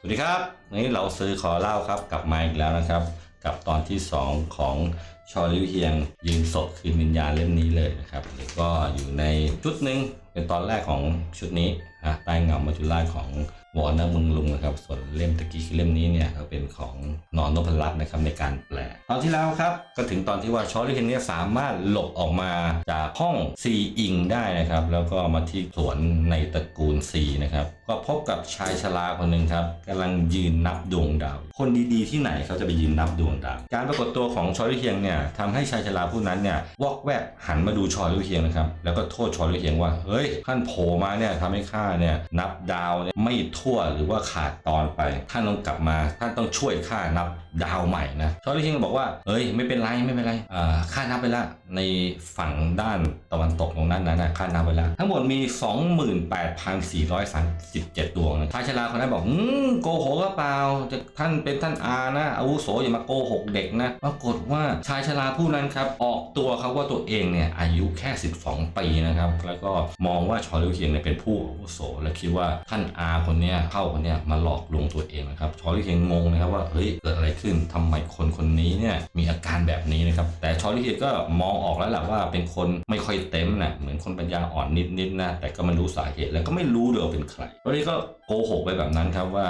สวัสดีครับวันนี้เราซื้อขอเล่าครับกลับมาอีกแล้วนะครับ กับตอนที่ 2 ของชอลิวเฮียงยืนศพคืนวิญญาณเล่มนี้เลยนะครับแล้วก็อยู่ในชุดหนึ่งเป็นตอนแรกของชุดนี้นะใต้เงามาจุฬาของวอร์เนอร์มึงลุงนะครับ ส่วนเล่มตะกี้คือเล่มนี้เนี่ยเขาเป็นของนอนนพรัตน์นะครับในการแปล ตอนที่แล้วครับก็ถึงตอนที่ว่าชอลิวเฮียงเนี่ยสามารถหลบออกมาจากห้องซีอิงได้นะครับ แล้วก็มาที่สวนในตระกูลซีนะครับ ก็พบกับชายชราคนหนึ่งครับกำลังยืนนับดวงดาว คนดีๆที่ไหนเขาจะไปยืนนับดวงดาว การปรากฏตัวของชอลิวเฮียงเนี่ยทำให้ชายชราผู้นั้นเนี่ยวอกแวกหันมาดูชอลิวเฮียงนะครับ แล้วก็โทษชอลิวเฮียงว่าเฮ้ยท่านโผล่มาเนี่ยทำให้ข้าเนี่ยนับดาวเนี่ยไม่ทั่วหรือว่าขาดตอนไป ท่านต้องกลับมา ท่านต้องช่วยข้านับดาวใหม่นะชอลิวเฮียงบอกว่าเอ้ยไม่เป็นไรไม่เป็นไรอ่าข้านับไปละในฝั่งด้านตะวันตกตรงนั้นนะข้านับไปและทั้งหมดมี 28,437 ดวงนะชายชราคนนั้นบอกอืมโกหกก็เปล่าจะท่านเป็นท่านอานะอาวุโสอย่ามาโกหกเด็กนะปรากฏว่าชายชราผู้นั้นครับออกตัวครับว่าตัวเองเนี่ยอายุแค่ 12 ปีนะครับแล้วก็มองว่าชอลิวเฮียงเนี่ยเป็นผู้อาวุโสและคิดว่าท่านอาคนเนี้ยเข้าคนเนี้ยมาหลอกลวงตัวเองนะครับชอลิวเฮียงงงนะครับว่าเฮ้ยเกิดอะไรขึ้นทำไมคนคนนี้เนี่ยมีอาการแบบนี้นะครับแต่ชอลิวเฮียงก็มองออกแล้วแหละว่าเป็นคนไม่ค่อยเต็มนะเหมือนคนปัญญาอ่อนนิดๆนะแต่ก็ไม่รู้สาเหตุแล้วก็ไม่รู้เลยว่าเป็นใครวันนี้ก็โกหกไปแบบนั้นครับว่า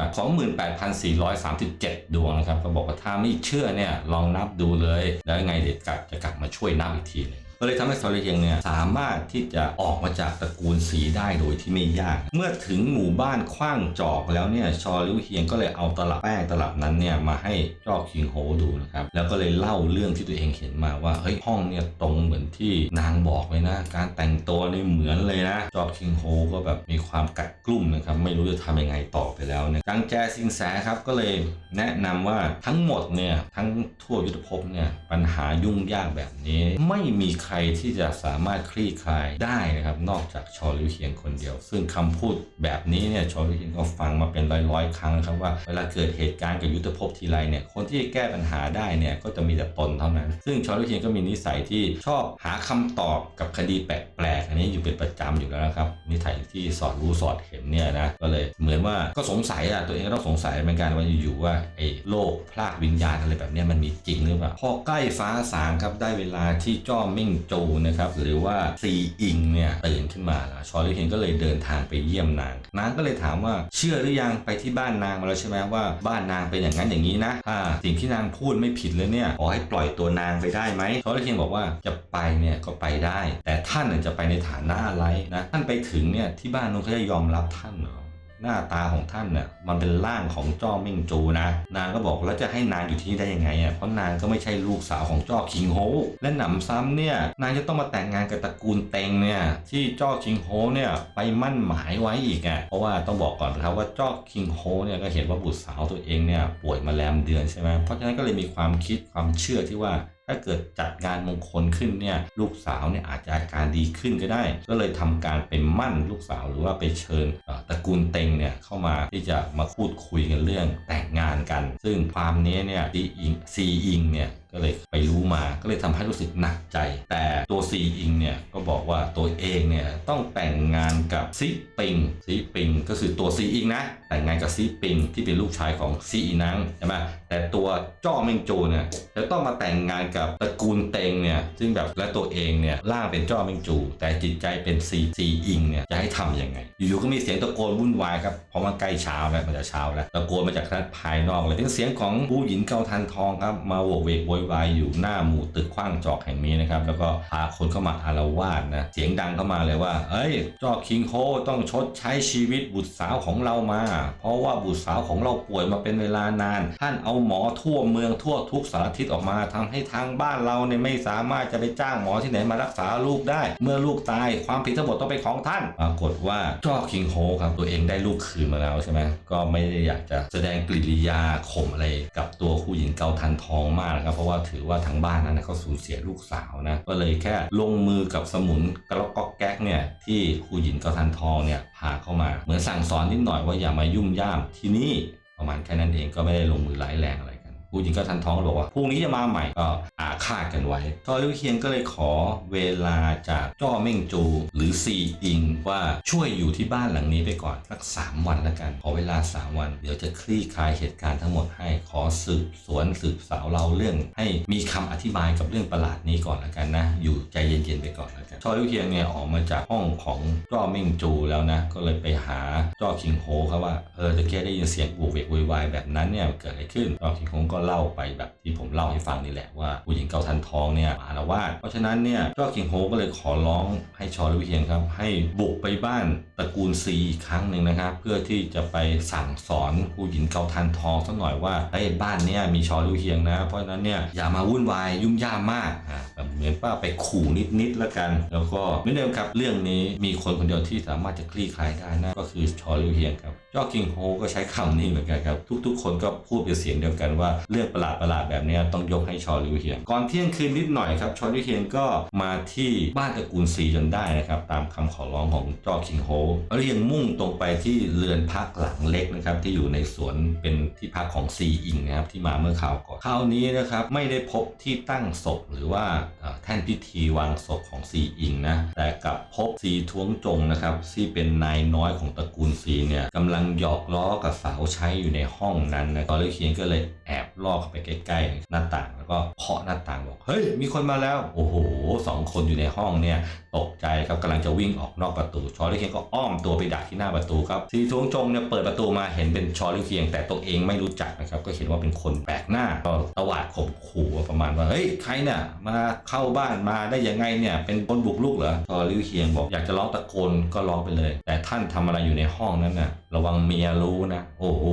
28,437 ดวงนะครับก็บอกว่าถ้าไม่เชื่อเนี่ยลองนับดูเลย แล้วไงเด็กกลับจะกลับมาช่วยนับอีกทีหนึง ก็เลยทำให้ซอลิเฮงเนี่ยสามารถที่จะออกมาจากตระกูลสีได้โดยที่ไม่ยาก เมื่อถึงหมู่บ้านคว้างจอกแล้วเนี่ยชอลิวเฮียงก็เลยเอาตลับแป้งตลับนั้นเนี่ยมาให้จอกคิงโฮดูนะครับแล้วก็เลยเล่าเรื่องที่ตัวเองเห็นมาว่าเฮ้ยห้องเนี่ยตรงเหมือนที่นางบอกเลยนะ การแต่งตัวนี่เหมือนเลยนะจอกคิงโฮก็แบบมีความกัดกลุ่มนะครับไม่รู้จะทำยังไงต่อไปแล้วเนี่ยกังแจซิงแสครับก็เลยแนะนำว่าทั้งหมดเนี่ยทั้งทั่วยุทธภพเนี่ยปัญหายุ่งยากแบบนี้ไม่มีใคใครที่จะสามารถคลี่คลายได้นะครับนอกจากชอลิวเฮียงคนเดียว ซึ่งคำพูดแบบนี้เนี่ยชอลิวเฮียงก็ฟังมาเป็นร้อยๆ ครั้งนะครับว่าเวลาเกิดเหตุการณ์กับยุทธภพทีไรเนี่ยคนที่แก้ปัญหาได้เนี่ยก็จะมีแต่ตนเท่านั้น ซึ่งชอลิวเฮียงก็มีนิสัยที่ชอบหาคำตอบกับคดีแปลกๆอันนี้อยู่เป็นประจำอยู่แล้วนะครับนิสัยที่สอดรู้สอดเห็นเนี่ยนะก็เลยเหมือนว่าก็สงสัยอะตัวเองก็ต้องสงสัยเหมือนกันว่าอยู่ๆว่าไอ้โลกพลากวิญญาณอะไรแบบนี้มันมีจริงหรือเปล่าพอใกล้ฟ้าสางครับได้เวลาที่จ้อมิ่งจูนะครับหรือว่าซีอิงเนี่ยตื่นขึ้นมาแล้วชอลิเฮนก็เลยเดินทางไปเยี่ยมนาง นางก็เลยถามว่าเชื่อหรือยังไปที่บ้านนางมาแล้วใช่ไหมว่าบ้านนางเป็นอย่างนั้นอย่างนี้นะถ้าสิ่งที่นางพูดไม่ผิดเลยเนี่ยขอให้ปล่อยตัวนางไปได้ไหมชอลิเฮนบอกว่าจะไปเนี่ยก็ไปได้ แต่ท่านจะไปในฐานะอะไรนะท่านไปถึงเนี่ยที่บ้านนู้นเขาจะยอมรับท่านเหรอ หน้าตาของท่านเนี่ยมันเป็นร่างของจ้อมิงจูนะ นางก็บอกแล้วจะให้นางอยู่ที่นี่ได้ยังไงอะเพราะนางก็ไม่ใช่ลูกสาวของจ้อคิงโฮและหนำซ้ำเนี่ยนางจะต้องมาแต่งงานกับตระกูลเต็งเนี่ยที่จ้อคิงโฮเนี่ยไปมั่นหมายไว้อีกอะเพราะว่าต้องบอกก่อนนะครับว่าจ้อคิงโฮเนี่ยก็เห็นว่าบุตรสาวตัวเองเนี่ยป่วยมาแรมเดือนใช่ไหมเพราะฉะนั้นก็เลยมีความคิดความเชื่อที่ว่า ถ้าเกิดจัดงานมงคลขึ้นเนี่ยลูกสาวเนี่ยอาจจะอาการดีขึ้นก็ได้ ก็เลยทำการเป็นมั่นลูกสาวหรือว่าไปเชิญตระกูลเต็งเนี่ยเข้ามาที่จะมาพูดคุยกันเรื่องแต่งงานกัน ซึ่งความนี้เนี่ยซีอิงซีอิงเนี่ยก็เลยไปรู้มาก็เลยทำให้รู้สึกหนักใจ แต่ตัวซีอิงเนี่ยก็บอกว่าตัวเองเนี่ยต้องแต่งงานกับซีปิงซีปิง คือตัวซีอิงนะแต่งงานกับซีปิงที่เป็นลูกชายของซีอีนังใช่ไหมแต่ตัวจ้อเมงโจเนี่ยจะต้องมาแต่งงานกับตระกูลเต็งเนี่ยซึ่งแบบและตัวเองเนี่ยร่างเป็นจ้อเมงจู แต่จิตใจเป็นซีซีอิงเนี่ยจะให้ทำยังไง อยู่ๆก็มีเสียงตะโกนวุ่นวายครับเพราะมันใกล้เช้าแล้วมันจะเช้าแล้วตะโกนมาจากด้านภายนอกเลยเป็นเสียงของผู้หญิงเกาทันทองครับมาโวกเวกโวยวายอยู่หน้าหมู่ตึกขว้างจอกแห่งนี้นะครับแล้วก็พาคนเข้ามาอารวาสนะเสียงดังเข้ามาเลยว่าเอ้ยจ้อคิงโฮต้องชดใช้ชีวิตบุตรสาวของเรามา เพราะว่าบุตรสาวของเราป่วยมาเป็นเวลานาน ท่านเอาหมอทั่วเมืองทั่วทุกสารทิศออกมาทำให้ทางบ้านเราเนี่ยไม่สามารถจะไปจ้างหมอที่ไหนมารักษาลูกได้ เมื่อลูกตายความผิดทั้งหมดต้องเป็นของท่านปรากฏว่าจอกคิงโฮครับตัวเองได้ลูกคืนมาแล้วใช่ไหมก็ไม่ได้อยากจะแสดงกริยาข่มอะไรกับตัวผู้หญิงเกาทันทองมากนะครับเพราะว่าถือว่าทางบ้านนั้นเขาสูญเสียลูกสาวนะก็เลยแค่ลงมือกับสมุนกระลอกก๊อกแก๊กเนี่ยที่ผู้หญิงเกาทันทองเนี่ยพาเข้ามา เหมือนสั่งสอนนิดหน่อยว่าอย่ามายุ่มย่ามที่นี่ประมาณแค่นั้นเองก็ไม่ได้ลงมือร้ายแรงอไรกัน ผู้หญิงก็ทันท้องบอกว่าพรุ่งนี้จะมาใหม่ก็อาฆาตกันไว้ชอลิวเฮียงก็เลยขอเวลาจากจ้อเม่งจู หรือซีอิงว่าช่วยอยู่ที่บ้านหลังนี้ไปก่อนสักสามวันแล้วกันขอเวลาสามวัน เดี๋ยวจะคลี่คลายเหตุการณ์ทั้งหมดให้ขอสืบสวนสืบสาวเราเรื่อง ให้มีคำอธิบายกับเรื่องประหลาดนี้ก่อนแล้วกันนะ อยู่ใจเย็นๆไปก่อนแล้วกันชอลิวเฮียงเนี่ยออกมาจากห้องของจ้อเม่งจูแล้วนะ ก็เลยไปหาจ้อคิงโฮครับว่าเออตะเกียได้ยินเสียงบูเวกโววายแบบนั้นเนี่ยเกิดอะไรขึ้นจ้อคิงโฮก็เล่าไปแบบที่ผมเล่าให้ฟังนี่แหละว่าผู้หญิงเกาทันทองเนี่ยมาละวาดเพราะฉะนั้นเนี่ยจ้อคิงโฮก็เลยขอร้องให้ชอลิวเฮียงครับ ให้บุกไปบ้านตระกูลซีอีกครั้งหนึ่งนะครับ เพื่อที่จะไปสั่งสอนผู้หญิงเกาทันทองสักหน่อยว่าไอ้บ้านเนี่ยมีชอลิวเฮียงนะ เพราะฉะนั้นเนี่ยอย่ามาวุ่นวายยุ่งยากมากอ่าเหมือนป้าไปขู่นิดๆแล้วกัน แล้วก็เหมือนเดิมครับเรื่องนี้มีคนคนเดียวที่สามารถจะคลี่คลายได้นะก็คือชอลิวเฮียงครับจอคิงโฮก็ใช้คำนี้เหมือนกันครับ ทุกๆ คนก็พูดเป็นเสียงเดียวกันว่าเรื่องประหลาดประหลาดแบบนี้ต้องยกให้ชอลิวเฮียงก่อนเที่ยงคืนนิดหน่อยครับชอลิวเฮียงก็มาที่บ้านตระกูลซีจนได้นะครับตามคำขอร้องของจอคิงโฮเรียงมุ่งตรงไปที่เรือนพักหลังเล็กนะครับที่อยู่ในสวนเป็นที่พักของซีอิงนะครับที่มาเมื่อคราวก่อนคราวนี้นะครับไม่ได้พบที่ตั้งศพหรือว่าแท่นพิธีวางศพของซีอิงนะแต่กลับพบซีท้วงจงนะครับที่เป็นนายน้อยของตระกูลซีเนี่ยกำลังหยอกล้อกับสาวใช้อยู่ในห้องนั้นนะตอนเลเคียนก็เลยแอบลอกไปใกล้ๆหน้าต่างแล้วก็เคาะหน้าต่างบอกเฮ้ยมีคนมาแล้ว โอ้โหสองคนอยู่ในห้องเนี่ยตกใจครับกำลังจะวิ่งออกนอกประตู ชอลิเคียนก็อ้อมตัวไปดักที่หน้าประตูครับซีทวงจงเนี่ยเปิดประตูมาเห็นเป็นชอลิเคียง แต่ตัวเองไม่รู้จักนะครับก็เห็นว่าเป็นคนแปลกหน้าก็ตวาดข่มขู่ประมาณว่าเฮ้ยใครเนี่ยมาเข้าบ้านมาได้ยังไงเนี่ยเป็นคนบุกรุกเหรอชอลิเคียงบอกอยากจะร้องตะโกนก็ร้องไปเลย แต่ท่านทำอะไรอยู่ในห้องนั้นน่ะระวังเมียรู้นะ โอ้โห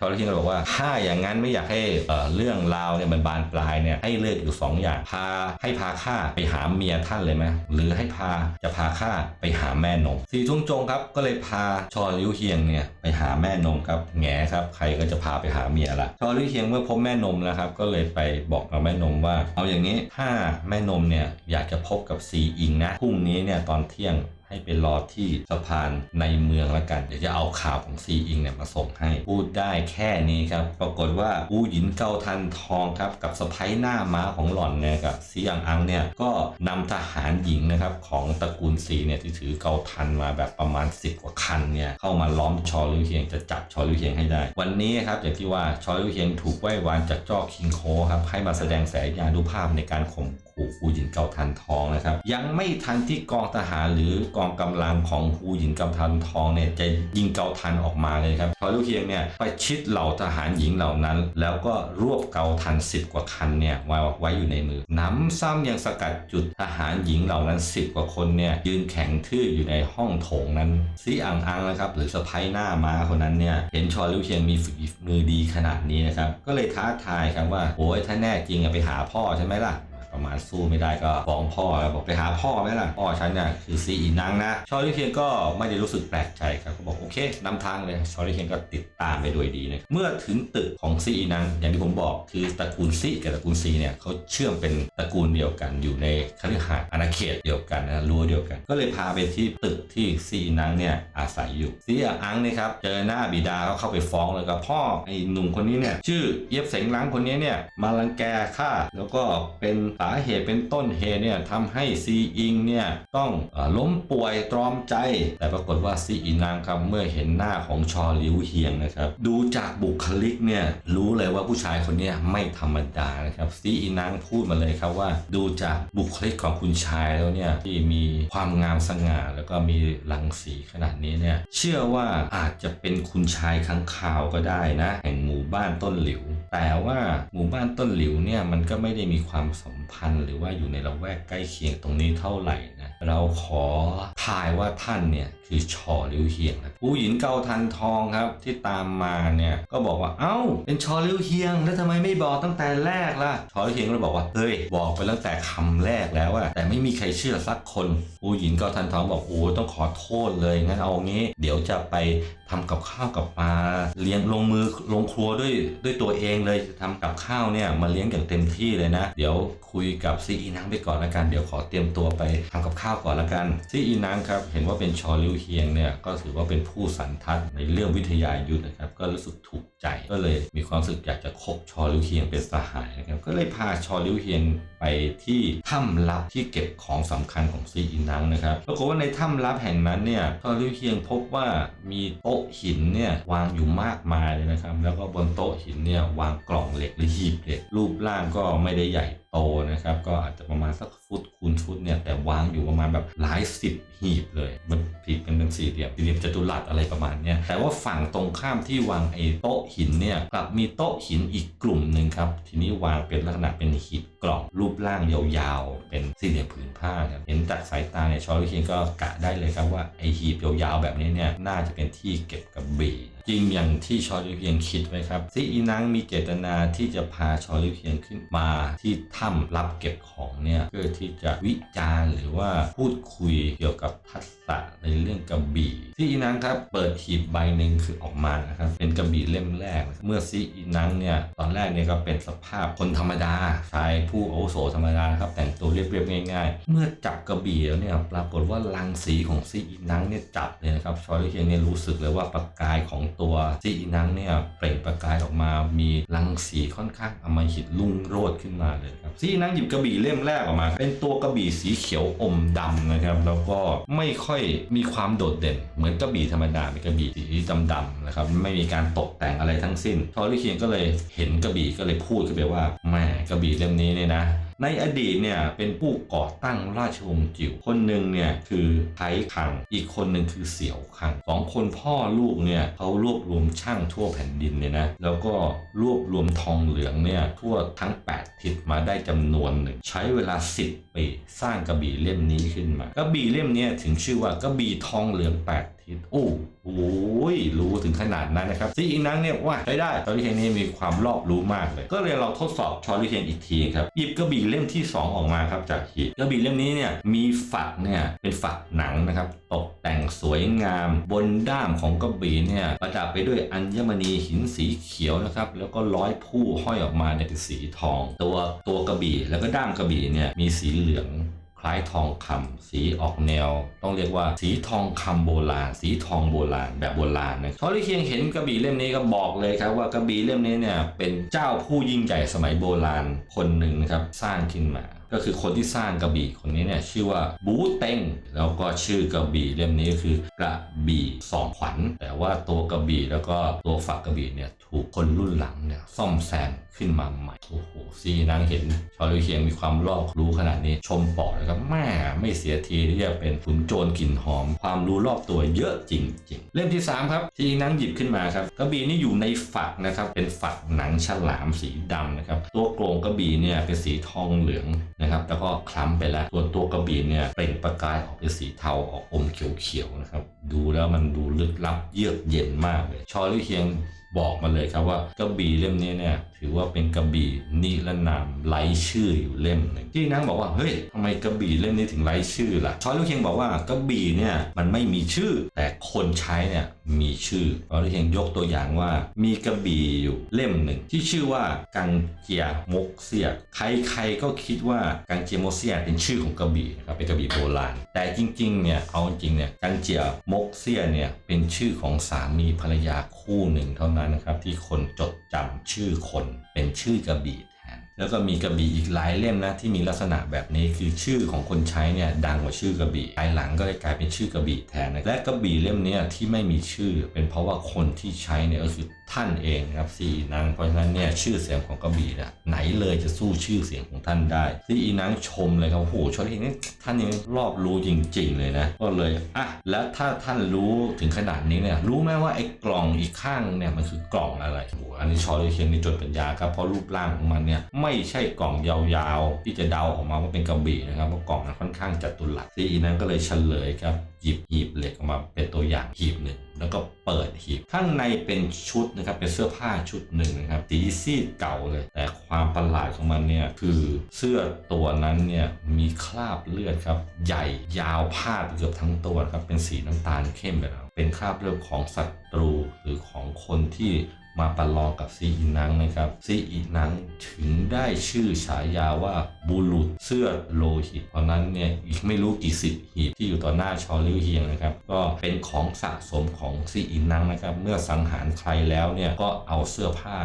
ชอลิเคียงบอกว่า ถ้าอย่างนั้นไม่อยากให้เอ่อเรื่องราวเนี่ยมันบานปลายเนี่ยให้เลือกอยู่สองอย่างพาให้พาข้าไปหาเมียท่านเลยไหมหรือให้พาจะพาข้าไปหาแม่นมสีทุ่งจงครับก็เลยพาชอริวเฮียงเนี่ยไปหาแม่นมครับแง่ครับใครก็จะพาไปหาเมียละชอริวเฮียงเมื่อพบแม่นมนะครับก็เลยไปบอกกับแม่นมว่า เอาอย่างนี้ถ้าแม่นมเนี่ยอยากจะพบกับซีอิงนะพรุ่งนี้เนี่ยตอนเที่ยง ให้ไปรอที่สะพานในเมืองล้วกัน เดี๋ยวจะเอาข่าวของซีอิงเนี่ยมาส่งให้ พูดได้แค่นี้ครับ ปรากฏว่าอูหยินเกาทันทองครับ กับสะพ้ยหน้าม้าของหล่อนเนี่ยกับซีอังอังเนี่ยก็นำทหารหญิงนะครับของตระกูลซีเนี่ยที่ถือเกาทันมาแบบประมาณ 10 กว่าคันเนี่ยเข้ามาล้อมชอลิวเฮียงจะจับชอลิวเฮียงให้ได้ วันนี้ครับอย่างที่ว่าชอลิวเฮียงถูกไหว้วานจากจ้อคิงโคครับให้มาแสดงแสยานุภาพในการข่ม ขู่อูหยินเกาทันทองนะครับ ยังไม่ทันที่กองทหารหรือกองกำลังของอูหยินเกาทันทองเนี่ยจะยิงเกาทันออกมาเลยครับชอลิวเฮียงเนี่ยไปชิดเหล่าทหารหญิงเหล่านั้น แล้วก็รวบเกาทันสิบกว่าคันเนี่ยไว้ไว้อยู่ในมือน้ำซ้ำยังสกัดจุดทหารหญิงเหล่านั้นสิบกว่าคนเนี่ยยืนแข็งทื่ออยู่ในห้องโถงนั้นซีอังอังนะครับหรือสะพ้ยหน้ามาคนนั้นเนี่ยเห็นชอลิวเฮียงมีฝีมือดีขนาดนี้นะครับก็เลยท้าทายครับว่าโอ้ยถ้าแน่จริงอะไปหาพ่อใช่ไหมล่ะ ประมาณสู้ไม่ได้ก็ฟ้องพ่อแล้วบอกไปหาพ่อไหมล่ะพ่อฉันเนี่ยคือซีอีนังนะชอริเคียนก็ไม่ได้รู้สึกแปลกใจครับก็บอกโอเคนำทางเลยชอริเคียนก็ติดตามไปโดยดีนะเมื่อถึงตึกของซีอีนังอย่างที่ผมบอกคือตระกูลซีกับตระกูลซีเนี่ยเขาเชื่อมเป็นตระกูลเดียวกันอยู่ในคฤหาสน์อาณาเขตเดียวกันนะรั้วเดียวกัน ก็เลยพาไปที่ตึกที่ซีอีนังเนี่ยอาศัยอยู่ซีอังเนี่ยครับเจอหน้าบิดาเขาเข้าไปฟ้องเลยกับพ่อไอ้หนุ่มคนนี้เนี่ยชื่อเอียบเสงล้างคนนี้เนี่ยมารังแกข้าแล้วก็เป็นสาาเหตุเป็นต้นเหตุเนี่ยทำให้ซีอิงเนี่ยต้องอล้มป่วยตรอมใจ แต่ปรากฏว่าซีอินางครับเมื่อเห็นหน้าของชอหลิวเฮียงนะครับดูจากบุคลิกเนี่ยรู้เลยว่าผู้ชายคนนี้ไม่ธรรมดานะครับซีอินางพูดมาเลยครับว่า ดูจากบุคลิกของคุณชายแล้วเนี่ยที่มีความงามสง่าแล้วก็มีรังสีขนาดนี้เนี่ยเชื่อว่าอาจจะเป็นคุณชายข้างข่าวก็ได้นะ แห่งหมู่บ้านต้นหลิว แต่ว่าหมู่บ้านต้นหลิวเนี่ยมันก็ไม่ได้มีความสัมพันธ์ หรือว่าอยู่ในละแวกใกล้เคียงตรงนี้เท่าไหร่นะเราขอทายว่าท่านเนี่ย คือชอหลิวเฮียงผู้หญิงเกาทันทองครับที่ตามมาเนี่ยก็บอกว่าเอ้า เป็นชอหลิวเฮียง แล้วทำไมไม่บอกตั้งแต่แรกล่ะชอหลิวเฮียงก็เลยบอกว่าเฮ้ยบอกไปตั้งแต่คำแรกแล้วอะแต่ไม่มีใครเชื่อสักคนผู้หญิงเกาทันทองบอกโอ้ต้องขอโทษเลยงั้นเอางี้ เดี๋ยวจะไปทำกับข้าวกับปลาเลี้ยงลงมือลงครัวด้วยด้วยตัวเองเลยจะทำกับข้าวเนี่ยมาเลี้ยงอย่างเต็มที่เลยนะ เดี๋ยวคุยกับซีอีนังไปก่อนละกันเดี๋ยวขอเตรียมตัวไปทำกับข้าวก่อนละกันซีอีนังครับเห็นว่าเป็นชอลิวเฮียงเนี่ยก็ถือว่าเป็นผู้สันทัดในเรื่องวิทยายุทธนะครับก็รู้สึกถูกใจก็เลยมีความรู้สึกอยากจะคบชอลิวเฮียงเป็นสหายนะครับก็เลยพาชอลิวเฮียงไปที่ถ้ำลับที่เก็บของสำคัญของซีอินังนะครับปรากฏว่าในถ้ำลับแห่งนั้นเนี่ยชอลิวเฮียงพบว่ามีโต๊ะหินเนี่ยวางอยู่มากมายเลยนะครับ แล้วก็บนโต๊ะหินเนี่ยวางกล่องเหล็กหรือหีบเหล็กรูปร่างก็ไม่ได้ใหญ่ โตนะครับ ก็อาจจะประมาณสักฟุตคูณฟุตเนี่ยแต่วางอยู่ประมาณแบบหลายสิบหีบเลย มันผิดเป็นเป็นสี่เหลี่ยมสี่เหลี่ยมจัตุรัสอะไรประมาณเนี้ยแต่ว่าฝั่งตรงข้ามที่วางไอ้โต๊ะหินเนี่ยกลับมีโต๊ะหินอีกกลุ่มหนึ่งครับ ทีนี้วางเป็นลักษณะเป็นหีบกล่องรูปร่างยาวๆ เป็นสี่เหลี่ยมผืนผ้าครับเห็นจากสายตาเนี่ยชอริเคนก็กะได้เลยครับว่าไอ้หีบยาวๆแบบนี้เนี่ยน่าจะเป็นที่เก็บกระบี่ จริงอย่างที่ชอริเพียงคิดไว้ครับซีอีนังมีเจตนาที่จะพาชอริเพียงขึ้นมาที่ถ้ำรับเก็บของเนี่ยเพื่อที่จะวิจารณ์หรือว่าพูดคุยเกี่ยวกับทักษะในเรื่องกระบี่ซีอีนังครับเปิดหีบใบหนึ่งคือออกมานะครับเป็นกระบี่เล่มแรก เมื่อซีอีนังเนี่ยตอนแรกเนี่ยก็เป็นสภาพคนธรรมดาชายผู้อโสธรรมดาครับแต่งตัวเรียบๆง่ายๆ เมื่อจับกระบี่แล้วเนี่ยปรากฏว่ารังสีของซีอีนังเนี่ยจับเลยนะครับชอริเพียงเนี่ยรู้สึกเลยว่าประกายของตัวซีอีนังเนี่ยเปล่งประกายออกมามีรังสีค่อนข้างอมหิตลุ่งโรดขึ้นมาเลยครับซีอีนังหยิบกระบี่เล่มแรกออกมา เป็นตัวกระบี่สีเขียวอมดำนะครับแล้วก็ไม่ค่อยมีความโดดเด่น เหมือนกระบี่ธรรมดาเป็นกระบี่สีดำๆนะครับไม่มีการตกแต่งอะไรทั้งสิ้นชอริเคียงก็เลยเห็นกระบี่ก็เลยพูดขึ้นไปว่าแหม่กระบี่เล่มนี้เนี่ยนะ ในอดีตเนี่ยเป็นผู้ก่อตั้งราชวงศ์จิ๋วคนหนึ่งเนี่ยคือไทคัง อีกคนหนึ่งคือเสี่ยวคังสองคนพ่อลูกเนี่ยเขารวบรวมช่างทั่วแผ่นดินเนี่ยนะแล้วก็รวบรวมทองเหลืองเนี่ยทั่วทั้ง 8 ทิศมาได้จำนวนหนึ่งใช้เวลา 10 ปี สร้างกระบี่เล่มนี้ขึ้นมากระบี่เล่มนี้ถึงชื่อว่ากระบี่ทองเหลือง 8 ทิศโอ้ โหรู้ถึงขนาดนั้นนะครับซีอีนังเนี่ยว่าใช้ได้ตอนที่เฮงนี่มีความรอบรู้มากเลย ก็เลยเราทดสอบชอริเคนอีกทีครับหยิบกระบี่เล่มที่ 2 ออกมาครับจากหีบกระบี่เล่มนี้เนี่ยมีฝักเนี่ยเป็นฝักหนังนะครับตกแต่งสวยงาม บนด้ามของกระบี่เนี่ยประดับไปด้วยอัญมณีหินสีเขียวนะครับแล้วก็ร้อยผู้ห้อยออกมาเนี่ยเป็นสีทอง ตัวตัวกระบี่แล้วก็ด้ามกระบี่เนี่ยมีสีเหลือง ล้ายทองคำสีออกแนว ต้องเรียกว่าสีทองคำโบราณ สีทองโบราณแบบโบราณนะทอริเคียงเห็นกระบี่เล่มนี้ก็บอกเลยครับว่ากระบี่เล่มนี้เนี่ยเป็นเจ้าผู้ยิ่งใหญ่สมัยโบราณคนหนึ่งนะครับสร้างขึ้นมา ก็คือคนที่สร้างกระบี่คนนี้เนี่ยชื่อว่าบูเต็งแล้วก็ชื่อกระบี่เล่มนี้คือกระบี่สองขวัญแต่ว่าตัวกระบี่แล้วก็ตัวฝักกระบี่เนี่ยถูกคนรุ่นหลังเนี่ยซ่อมแซมขึ้นมาใหม่โอ้โหซีนางเห็นชอริเคียงมีความรอบรู้ขนาดนี้ชมปอดเลยครับแม่ไม่เสียทีที่จะเป็นขุนโจรกลิ่นหอม ความรู้รอบตัวเยอะจริง ๆ เล่มที่ 3 ครับ ที่นางหยิบขึ้นมาครับกระบี่นี่อยู่ในฝักนะครับเป็นฝักหนังฉลามสีดำนะครับตัวโกรงกระบี่เนี่ยเป็นสีทองเหลืองนะครับแล้วก็คล้ำไปแล้วส่วนตัวกระบี่เนี่ยเปล่งประกายออกเป็นสีเทาออกอมเขียวๆนะครับดูแล้วมันดูลึกลับเยือกเย็นมากเลยชอลี่เฮียงบอกมาเลยครับว่ากระบี่เล่มนี้เนี่ยถือว่าเป็นกระบี่นิรนามไร้ชื่ออยู่เล่มหนึ่งที่นั่งบอกว่าเฮ้ยทำไมกระบี่เล่มนี้ถึงไร้ชื่อล่ะชอยลูกเคียงบอกว่ากระบี่เนี่ยมันไม่มีชื่อ แต่คนใช้เนี่ยมีชื่อชอยลูกเคียงยกตัวอย่างว่า มีกระบี่อยู่เล่มหนึ่งที่ชื่อว่ากังเจียมกเสียใครๆก็คิดว่ากังเจียมกเสียเป็นชื่อของกระบี่นะครับเป็นกระบี่โบราณแต่จริงๆเนี่ยเอาจริงเนี่ยกังเจียมกเสียเนี่ยเป็นชื่อของสามีภรรยาคู่หนึ่งเท่านั้นนะครับที่คนจด จำชื่อคนเป็นชื่อกระบี่แทน แล้วก็มีกระบี่อีกหลายเล่มนะที่มีลักษณะแบบนี้คือชื่อของคนใช้เนี่ยดังกว่าชื่อกระบี่ภายหลังก็เลยกลายเป็นชื่อกระบี่แทนนะและกระบี่เล่มนี้ที่ไม่มีชื่อ เป็นเพราะว่าคนที่ใช้เนี่ยก็คือ ท่านเองนะครับซีอีนังเพราะฉะนั้นเนี่ยชื่อเสียงของกระบี่นี่ยไหนเลยจะสู้ชื่อเสียงของท่านได้ซีอีนังชมเลยครับโอ้โหชอตนี้ท่านนี่รอบรู้จริง ๆ เลยนะก็เลยอะแล้วถ้าท่านรู้ถึงขนาดนี้เนี่ยรู้ไหมว่าไอ้กล่องอีกข้างเนี่ยมันคือกล่องอะไรโอ้โหอันนี้ชอริเคียนนี่จดปัญญาครับเพราะรูปร่างของมันเนี่ยไม่ใช่กล่องยาวๆ ที่จะเดาออกมาว่าเป็นกระบี่นะครับเพราะกล่องมันค่อนข้างจัดตุรัสซีอีนั้นก็เลยเฉลยครับหยิบหีบ ข้างในเป็นชุดนะครับเป็นเสื้อผ้าชุดหนึ่งนะครับสีซีดเก่าเลย แต่ความประหลาดของมันเนี่ยคือเสื้อตัวนั้นเนี่ยมีคราบเลือดครับใหญ่ยาวพาดเกือบทั้งตัวครับเป็นสีน้ำตาลเข้มแบบนั้นเป็นคราบเลือดของศัตรูหรือของคนที่ มาประลองกับซีอีนังนะครับซีอีนังถึงได้ชื่อฉายาว่าบุรุษเสื้อโลหิตเพราะนั้นเนี่ยอีกไม่รู้กี่สิบหีบที่อยู่ต่อหน้าชอลิวเฮียงนะครับก็เป็นของสะสมของซีอีนังนะครับเมื่อสังหารใครแล้วเนี่ยก็เอาเสื้อผ้า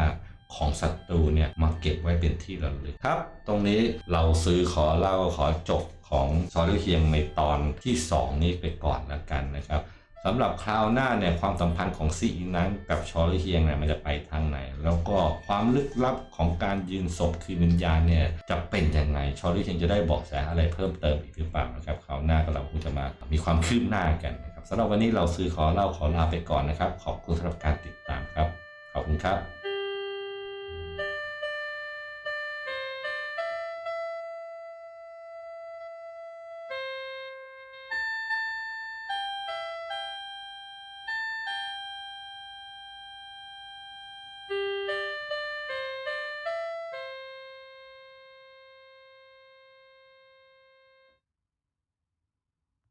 ของศัตรูเนี่ยมาเก็บไว้เป็นที่ระลึกครับ ตรงนี้เราซื้อขอเล่าขอจบของซอลิวเฮียงในตอนที่ 2 นี้ไปก่อนแล้วกันนะครับ สำหรับคราวหน้าเนี่ยความสัมพันธ์ของซีอีนังกับชอลิเฮียงเนี่ยมันจะไปทางไหน แล้วก็ความลึกลับของการยืนศพคือวิญญาณเนี่ยจะเป็นยังไงชอลิเฮียงจะได้บอกแสอะไรเพิ่มเติมอีกหรือเปล่านะครับคราวหน้าก็เราคงจะมามีความคืบหน้ากันนะครับสำหรับวันนี้เราซื้อขอเล่าขอลาไปก่อนนะครับ ขอบคุณสำหรับการติดตามครับ ขอบคุณครับ